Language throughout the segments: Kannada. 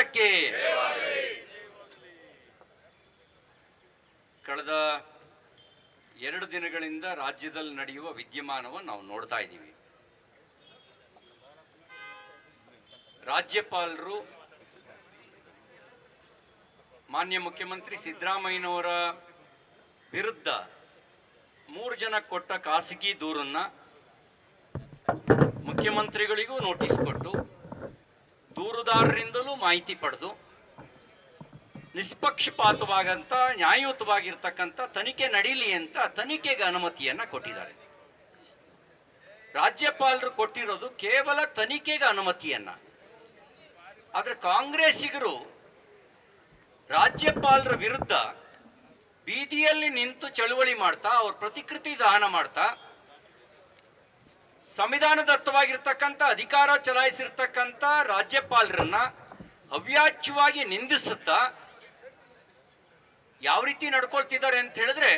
ಹೋರಾಟಕ್ಕೆ ಕಳೆದ ಎರಡು ದಿನಗಳಿಂದ ರಾಜ್ಯದಲ್ಲಿ ನಡೆಯುವ ವಿದ್ಯಮಾನವನ್ನು ನಾವು ನೋಡ್ತಾ ಇದ್ದೀವಿ. ರಾಜ್ಯಪಾಲರು, ಮಾನ್ಯ ಮುಖ್ಯಮಂತ್ರಿ ಸಿದ್ದರಾಮಯ್ಯನವರ ವಿರುದ್ಧ ಮೂರು ಜನ ಕೊಟ್ಟ ಖಾಸಗಿ ದೂರನ್ನ ಮುಖ್ಯಮಂತ್ರಿಗಳಿಗೂ ನೋಟಿಸ್ ಕೊಟ್ಟು ದೂರುದಾರರಿಂದಲೂ ಮಾಹಿತಿ ಪಡೆದು ನಿಷ್ಪಕ್ಷಪಾತವಾಗಂತ ನ್ಯಾಯಯುತವಾಗಿರ್ತಕ್ಕಂಥ ತನಿಖೆ ನಡೀಲಿ ಅಂತ ತನಿಖೆಗೆ ಅನುಮತಿಯನ್ನ ಕೊಟ್ಟಿದ್ದಾರೆ. ರಾಜ್ಯಪಾಲರು ಕೊಟ್ಟಿರೋದು ಕೇವಲ ತನಿಖೆಗೆ ಅನುಮತಿಯನ್ನ. ಆದ್ರೆ ಕಾಂಗ್ರೆಸ್ಸಿಗರು ರಾಜ್ಯಪಾಲರ ವಿರುದ್ಧ ಬೀದಿಯಲ್ಲಿ ನಿಂತು ಚಳುವಳಿ ಮಾಡ್ತಾ, ಅವ್ರ ಪ್ರತಿಕೃತಿ ದಹನ ಮಾಡ್ತಾ ಸಂವಿಧಾನದತ್ತವಾಗಿರ್ತಕ್ಕಂಥ ಅಧಿಕಾರ ಚಲಾಯಿಸಿರ್ತಕ್ಕಂಥ ರಾಜ್ಯಪಾಲರನ್ನ ಅವ್ಯಾಚ್ಯವಾಗಿ ನಿಂದಿಸುತ್ತಾ ಯಾವ ರೀತಿ ನಡ್ಕೊಳ್ತಿದ್ದಾರೆ ಅಂತ ಹೇಳಿದ್ರೆ,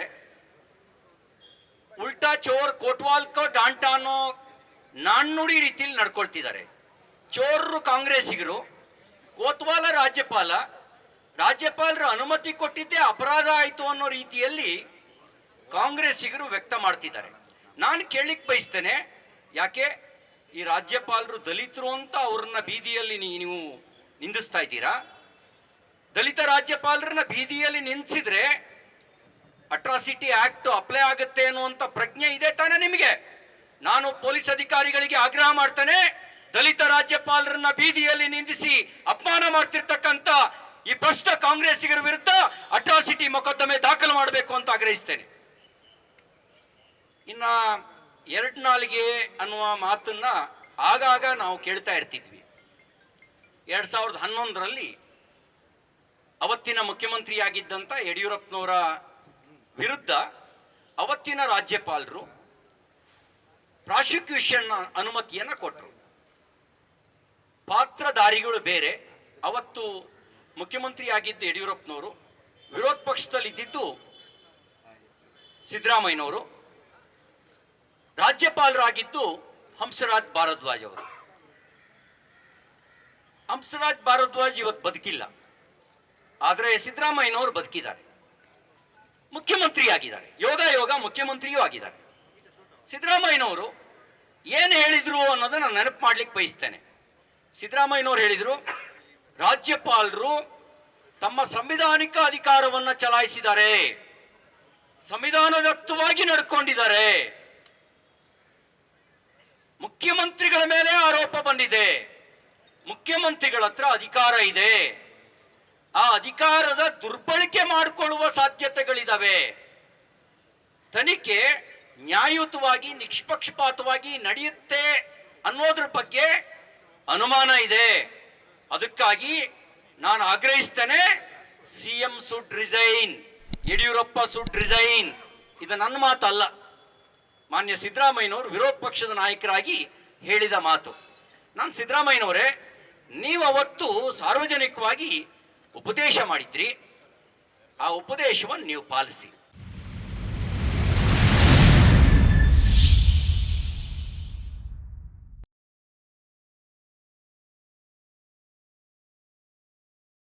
ಉಲ್ಟಾ ಚೋರ್ ಕೋಟ್ವಾಲ್ ಕೋ ಡಾಂಟಾ ಅನ್ನೋ ನಾಣ್ಣುಡಿ ರೀತಿಯಲ್ಲಿ ನಡ್ಕೊಳ್ತಿದ್ದಾರೆ. ಚೋರರು ಕಾಂಗ್ರೆಸ್ಸಿಗರು, ಕೋತ್ವಾಲ ರಾಜ್ಯಪಾಲ, ರಾಜ್ಯಪಾಲರ ಅನುಮತಿ ಕೊಟ್ಟಿದ್ದೇ ಅಪರಾಧ ಆಯಿತು ಅನ್ನೋ ರೀತಿಯಲ್ಲಿ ಕಾಂಗ್ರೆಸ್ಸಿಗರು ವ್ಯಕ್ತ ಮಾಡ್ತಿದ್ದಾರೆ. ನಾನು ಕೇಳಿಕ್ ಬಯಸ್ತೇನೆ ಯಾಕೆ? ಈ ರಾಜ್ಯಪಾಲರು ದಲಿತರು ಅಂತ ಅವ್ರನ್ನ ಬೀದಿಯಲ್ಲಿ ನೀವು ನಿಂದಿಸ್ತಾ ಇದ್ದೀರಾ? ದಲಿತ ರಾಜ್ಯಪಾಲರನ್ನ ಬೀದಿಯಲ್ಲಿ ನಿಲ್ಲಿಸಿದ್ರೆ ಅಟ್ರಾಸಿಟಿ ಆಕ್ಟ್ ಅಪ್ಲೈ ಆಗುತ್ತೆ ಅನ್ನುವಂಥ ಪ್ರಜ್ಞೆ ಇದೆ ತಾನೇ ನಿಮಗೆ. ನಾನು ಪೊಲೀಸ್ ಅಧಿಕಾರಿಗಳಿಗೆ ಆಗ್ರಹ ಮಾಡ್ತೇನೆ, ದಲಿತ ರಾಜ್ಯಪಾಲರನ್ನ ಬೀದಿಯಲ್ಲಿ ನಿಂದಿಸಿ ಅಪಮಾನ ಮಾಡ್ತಿರ್ತಕ್ಕಂಥ ಈ ಭ್ರಷ್ಟ ಕಾಂಗ್ರೆಸ್ಸಿಗರ ವಿರುದ್ಧ ಅಟ್ರಾಸಿಟಿ ಮೊಕದ್ದಮೆ ದಾಖಲು ಮಾಡಬೇಕು ಅಂತ ಆಗ್ರಹಿಸ್ತೇನೆ. ಇನ್ನ ಎರಡ್ ನಾಲಿಗೆ ಅನ್ನುವ ಮಾತನ್ನ ಆಗಾಗ ನಾವು ಕೇಳ್ತಾ ಇರ್ತಿದ್ವಿ. ಎರಡ್ ಸಾವಿರದ ಹನ್ನೊಂದರಲ್ಲಿ ಅವತ್ತಿನ ಮುಖ್ಯಮಂತ್ರಿಯಾಗಿದ್ದಂಥ ಯಡಿಯೂರಪ್ಪನವರ ವಿರುದ್ಧ ಅವತ್ತಿನ ರಾಜ್ಯಪಾಲರು ಪ್ರಾಸಿಕ್ಯೂಷನ್ ಅನುಮತಿಯನ್ನ ಕೊಟ್ಟರು ಪಾತ್ರಧಾರಿಗಳು ಬೇರೆ. ಅವತ್ತು ಮುಖ್ಯಮಂತ್ರಿ ಆಗಿದ್ದ ಯಡಿಯೂರಪ್ಪನವರು ವಿರೋಧ ಪಕ್ಷದಲ್ಲಿ ಇದ್ದಿದ್ದು ಸಿದ್ದರಾಮಯ್ಯನವರು. ರಾಜ್ಯಪಾಲರಾಗಿದ್ದು ಹಂಸರಾಜ್ ಭಾರದ್ವಾಜ್ ಅವರು. ಹಂಸರಾಜ್ ಭಾರದ್ವಾಜ್ ಇವತ್ತು ಬದುಕಿಲ್ಲ. ಆದರೆ ಸಿದ್ದರಾಮಯ್ಯನವರು ಬದುಕಿದ್ದಾರೆ. ಮುಖ್ಯಮಂತ್ರಿ ಆಗಿದ್ದಾರೆ ಯೋಗ ಯೋಗ ಮುಖ್ಯಮಂತ್ರಿಯೂ ಆಗಿದ್ದಾರೆ. ಸಿದ್ದರಾಮಯ್ಯನವರು ಏನು ಹೇಳಿದರು ಅನ್ನೋದನ್ನ ನೆನಪು ಮಾಡ್ಲಿಕ್ಕೆ ಬಯಸ್ತೇನೆ. ಸಿದ್ದರಾಮಯ್ಯನವರು ಹೇಳಿದರು, ರಾಜ್ಯಪಾಲರು ತಮ್ಮ ಸಂವಿಧಾನಿಕ ಅಧಿಕಾರವನ್ನ ಚಲಾಯಿಸಿದ್ದಾರೆ. ಸಂವಿಧಾನದತ್ತವಾಗಿ ನಡ್ಕೊಂಡಿದ್ದಾರೆ. ಮುಖ್ಯಮಂತ್ರಿಗಳ ಮೇಲೆ ಆರೋಪ ಬಂದಿದೆ. ಮುಖ್ಯಮಂತ್ರಿಗಳ ಹತ್ರ ಅಧಿಕಾರ ಇದೆ. ಆ ಅಧಿಕಾರದ ದುರ್ಬಳಕೆ ಮಾಡಿಕೊಳ್ಳುವ ಸಾಧ್ಯತೆಗಳಿದಾವೆ. ತನಿಖೆ ನ್ಯಾಯಯುತವಾಗಿ, ನಿಷ್ಪಕ್ಷಪಾತವಾಗಿ ನಡೆಯುತ್ತೆ ಅನ್ನೋದ್ರ ಬಗ್ಗೆ ಅನುಮಾನ ಇದೆ. ಅದಕ್ಕಾಗಿ ನಾನು ಆಗ್ರಹಿಸ್ತೇನೆ, C M should resign, Yediyurappa should resign. ಇದು ನನ್ನ ಮಾತಲ್ಲ. ಮಾನ್ಯ ಸಿದ್ದರಾಮಯ್ಯನವರು ವಿರೋಧ ಪಕ್ಷದ ನಾಯಕರಾಗಿ ಹೇಳಿದ ಮಾತು. ನಾನು ಸಿದ್ದರಾಮಯ್ಯನವರೇ, ನೀವು ಅವತ್ತು ಸಾರ್ವಜನಿಕವಾಗಿ ಉಪದೇಶ ಮಾಡಿದ್ರಿ. ಆ ಉಪದೇಶವನ್ನು ನೀವು ಪಾಲಿಸಿ.